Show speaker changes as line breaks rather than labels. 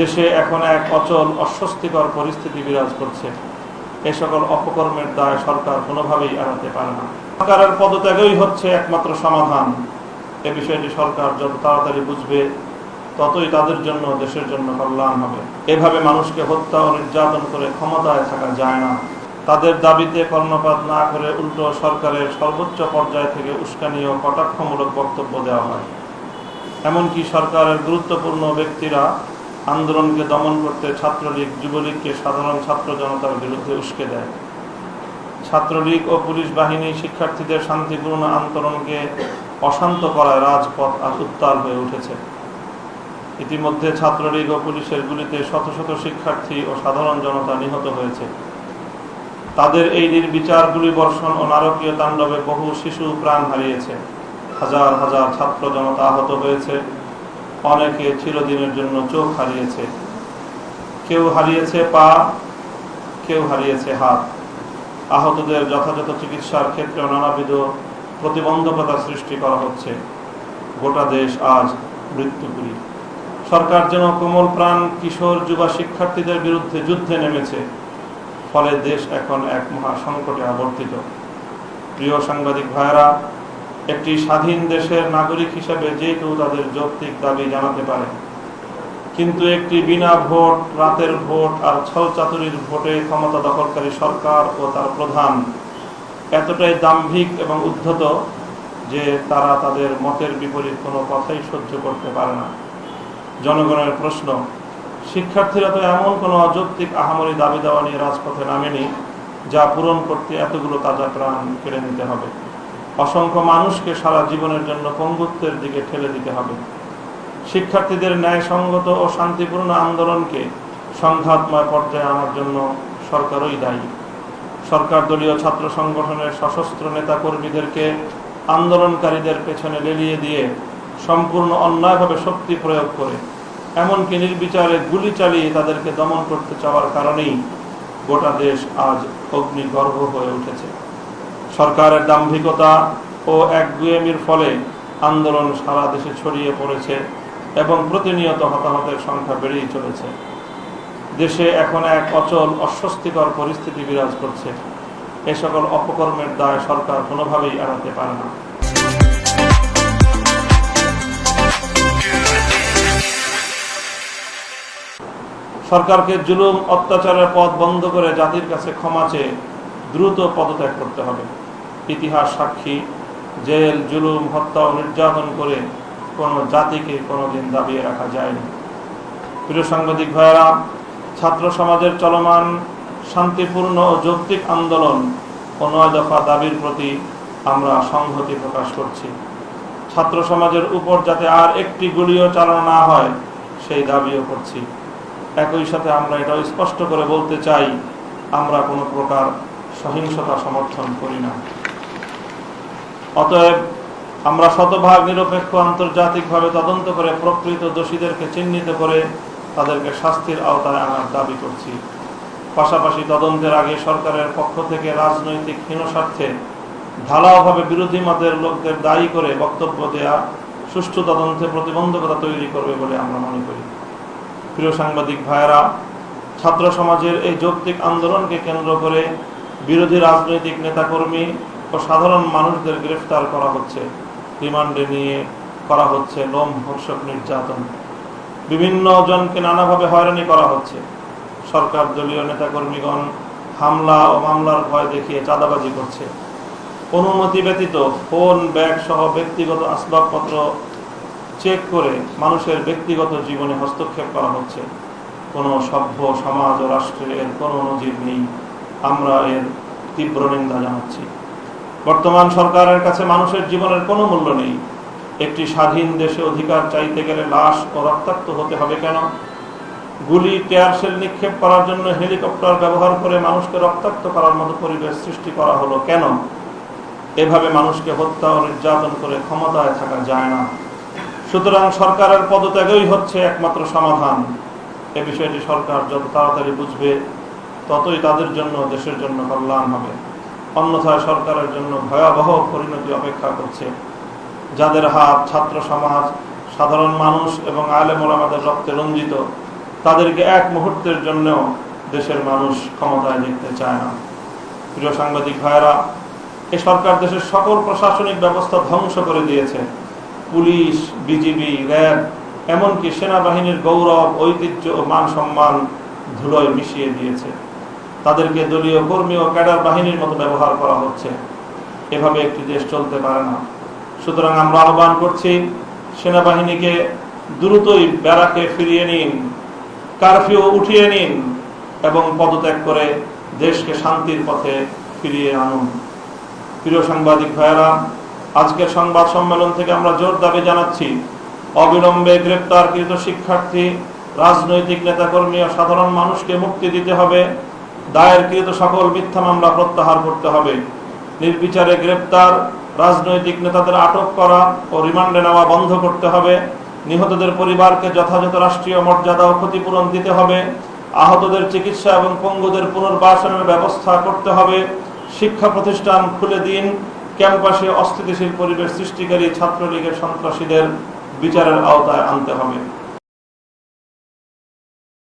দেশে এখন এক অচল, অস্বস্তিকর পরিস্থিতি বিরাজ করছে। এ সকল অপকর্মের দায় সরকার কোনোভাবেই এড়াতে পারে না। সরকারের পদত্যাগই হচ্ছে একমাত্র সমাধান। এ বিষয়টি সরকার যত তাড়াতাড়ি বুঝবে, ততই তাদের জন্য দেশের জন্য কল্যাণ হবে। এভাবে মানুষকে হত্যা ও নির্যাতন করে ক্ষমতায় থাকা যায় না। তাদের দাবিতে কর্ণপাত না করে উল্টো সরকারের সর্বোচ্চ পর্যায় থেকে উস্কানি ও কটাক্ষমূলক বক্তব্য দেওয়া হয়। এমনকি সরকারের গুরুত্বপূর্ণ ব্যক্তিরা আন্দোলনকে দমন করতে ছাত্রলীগ, যুবলীগকে সাধারণ ছাত্র জনতার বিরুদ্ধে উস্কে দেয়। ছাত্রলীগ ও পুলিশ বাহিনী শিক্ষার্থীদের শান্তিপূর্ণ আন্দোলনকে অশান্ত করায় রাজপথ উত্তাল হয়ে উঠেছে। ইতিমধ্যে ছাত্রলীগ ও পুলিশের গুলিতে শত শত শিক্ষার্থী ও সাধারণ জনতা নিহত হয়েছে। তাদের এই নির্বিচার গুলি বর্ষণ ও নারকীয় তাণ্ডবে বহু শিশু প্রাণ হারিয়েছে। হাজার হাজার ছাত্র জনতা আহত হয়েছে। অনেকে চিরদিনের জন্য চোখ হারিয়েছে। কেউ হারিয়েছে পা, কেউ হারিয়েছে হাত। আহতদের যথাযথ চিকিৎসার ক্ষেত্রে নানাবিধ প্রতিবন্ধকতা সৃষ্টি করা হচ্ছে। গোটা দেশ আজ মৃত্যুপুরী। সরকার যেন কোমল প্রাণ কিশোর যুবা শিক্ষার্থীদের বিরুদ্ধে যুদ্ধে নেমেছে, ফলে দেশ এখন এক মহা সংকটে আবর্তিত। প্রিয় সাংবাদিক ভাইরা একটি স্বাধীন দেশের নাগরিক হিসেবে যে কেউ তাদের যৌক্তিক দাবি জানাতে পারে। কিন্তু একটি বিনা ভোট, রাতের ভোট আর ছল চাতুরির ভোটে ক্ষমতা দখলকারী সরকার ও তার প্রধান এতটাই দাম্ভিক এবং উদ্ধত যে তারা তাদের মতের বিপরীত কোনো কথাই সহ্য করতে পারে না। জনগণের প্রশ্ন, শিক্ষার্থীরা তো এমন কোনো অযৌক্তিক আহামরি দাবি দেওয়া নিয়ে রাজপথে নামেনি যা পূরণ করতে এতগুলো তাজা প্রাণ কেড়ে নিতে হবে। অসংখ্য মানুষকে সারা জীবনের জন্য পঙ্গুত্বের দিকে ঠেলে দিতে হবে। শিক্ষার্থীদের ন্যায়সঙ্গত ও শান্তিপূর্ণ আন্দোলনকে সংঘাতময় পর্যায়ে আনার জন্য সরকারই দায়ী। সরকার দলীয় ছাত্র সংগঠনের সশস্ত্র নেতা কর্মীদেরকে আন্দোলনকারীদের পেছনে লেলিয়ে দিয়ে সম্পূর্ণ অন্যায়ভাবে শক্তি প্রয়োগ করে, এমনকি নির্বিচারে গুলি চালিয়ে তাদেরকে দমন করতে চাওয়ার কারণেই গোটা দেশ আজ অগ্নিগর্ভ হয়ে উঠেছে। সরকারের দাম্ভিকতা ও একগুয়েমির ফলে আন্দোলন সারা দেশে ছড়িয়ে পড়েছে এবং প্রতিনিয়ত হতাহতের সংখ্যা বেড়েই চলেছে। দেশে এখন এক অচল, অস্বস্তিকর পরিস্থিতি বিরাজ করছে। এ সকল অপকর্মের দায় সরকার কোনোভাবেই এড়াতে পারে না। সরকারকে জুলুম, অত্যাচারের পথ বন্ধ করে জাতির কাছে ক্ষমা চেয়ে দ্রুত পদত্যাগ করতে হবে। ইতিহাস সাক্ষী, জেল, জুলুম, হত্যা ও নির্যাতন করে কোনো জাতিকে কোনোদিন দাবিয়ে রাখা যায়নি। প্রিয় সাংবাদিক ভাইয়েরা, ছাত্র সমাজের চলমান, শান্তিপূর্ণ ও যৌক্তিক আন্দোলন ও নয় দফা দাবির প্রতি আমরা সংহতি প্রকাশ করছি। ছাত্র সমাজের উপর যাতে আর একটি গুলিও চালানো না হয়, সেই দাবিও করছি। একই সাথে আমরা এটাও স্পষ্ট করে বলতে চাই, আমরা কোনো প্রকার সহিংসতা সমর্থন করি না। অতএব আমরা শতভাগ নিরপেক্ষ আন্তর্জাতিকভাবে তদন্ত করে প্রকৃত দোষীদেরকে চিহ্নিত করে তাদেরকে শাস্তির আওতায় আনার দাবি করছি। পাশাপাশি তদন্তের আগে সরকারের পক্ষ থেকে রাজনৈতিক হীনস্বার্থে ঢালাওভাবে বিরোধী মতের লোকদের দায়ী করে বক্তব্য দেয়া, সুষ্ঠু তদন্তে প্রতিবন্ধকতা তৈরি করবে বলে আমরা মনে করি। প্রিয় সাংবাদিক ভাইয়েরা, ছাত্র সমাজের এই যৌক্তিক আন্দোলনকে কেন্দ্র করে বিরোধী রাজনৈতিক নেতাকর্মী সাধারণ মানুষদের গ্রেফতার করা হচ্ছে, রিমান্ডে নিয়ে করা হচ্ছে লোম হর্ষক নির্যাতন। বিভিন্ন জনকে নানাভাবে হয়রানি করা হচ্ছে। সরকার দলীয় নেতাকর্মীগণ হামলা ও মামলার ভয় দেখিয়ে চাঁদাবাজি করছে। অনুমতি ব্যতীত ফোন, ব্যাগ সহ ব্যক্তিগত আসবাবপত্র চেক করে মানুষের ব্যক্তিগত জীবনে হস্তক্ষেপ করা হচ্ছে। কোনো সভ্য সমাজ ও রাষ্ট্রের কোনো নজির নেই। আমরা এর তীব্র নিন্দা জানাচ্ছি। বর্তমান সরকারের কাছে মানুষের জীবনের কোনো মূল্য নেই। একটি স্বাধীন দেশে অধিকার চাইতে গেলে লাশ ও রক্তাক্ত হতে হবে কেন? গুলি টেয়ারশেল নিক্ষেপ করার জন্য হেলিকপ্টার ব্যবহার করে মানুষকে রক্তাক্ত করার মতো পরিবেশ সৃষ্টি করা হলো কেন? এভাবে মানুষকে হত্যা ও নির্যাতন করে ক্ষমতায় থাকা যায় না। সুতরাং সরকারের পদত্যাগই হচ্ছে একমাত্র সমাধান। এ বিষয়টি সরকার যত তাড়াতাড়ি বুঝবে, ততই তাদের জন্য দেশের জন্য কল্যাণ হবে। অন্যথায় সরকারের জন্য ভয়াবহ পরিণতি অপেক্ষা করছে। যাদের হাত ছাত্র সমাজ, সাধারণ মানুষ এবং আলেম ওলামাদের রক্তে রঞ্জিত, তাদেরকে এক মুহূর্তের জন্য দেশের মানুষ ক্ষমতায় দেখতে চায় না। প্রিয় সাংবাদিক ভাইয়েরা, এ সরকার দেশের সকল প্রশাসনিক ব্যবস্থা ধ্বংস করে দিয়েছে। পুলিশ, বিজিবি, র্যাব, এমনকি সেনাবাহিনীর গৌরব, ঐতিহ্য ও মান সম্মান ধুলোয় মিশিয়ে দিয়েছে। তাদেরকে দলীয় কর্মী ও ক্যাডার বাহিনীর মতো ব্যবহার করা হচ্ছে। এভাবে একটি দেশ চলতে পারে না। সুতরাং আমরা আহ্বান করছি, সেনাবাহিনীকে দ্রুতই ব্যারাকে ফিরিয়ে নিন, কারফিউ উঠিয়ে নিন এবং পদত্যাগ করে দেশকে শান্তির পথে ফিরিয়ে আনুন। প্রিয় সাংবাদিক ভাইয়েরা, আজকের সংবাদ সম্মেলন থেকে আমরা জোর দাবি জানাচ্ছি, অবিলম্বে গ্রেপ্তারকৃত শিক্ষার্থী, রাজনৈতিক নেতাকর্মী ও সাধারণ মানুষকে মুক্তি দিতে হবে। দায়েরকৃত সকল মিথ্যা মামলা প্রত্যাহার করতে হবে। নির্বিচারে গ্রেপ্তার, রাজনৈতিক নেতাদের আটক করা ও রিমান্ডে নেওয়া বন্ধ করতে হবে। নিহতদের পরিবারকে যথাযথ রাষ্ট্রীয় মর্যাদা ও ক্ষতিপূরণ দিতে হবে। আহতদের চিকিৎসা এবং পঙ্গুদের পুনর্বাসনের ব্যবস্থা করতে হবে। শিক্ষা প্রতিষ্ঠান খুলে দিন। ক্যাম্পাসে অস্থিতিশীল পরিবেশ সৃষ্টিকারী ছাত্রলীগের সন্ত্রাসীদের বিচারের আওতায় আনতে হবে।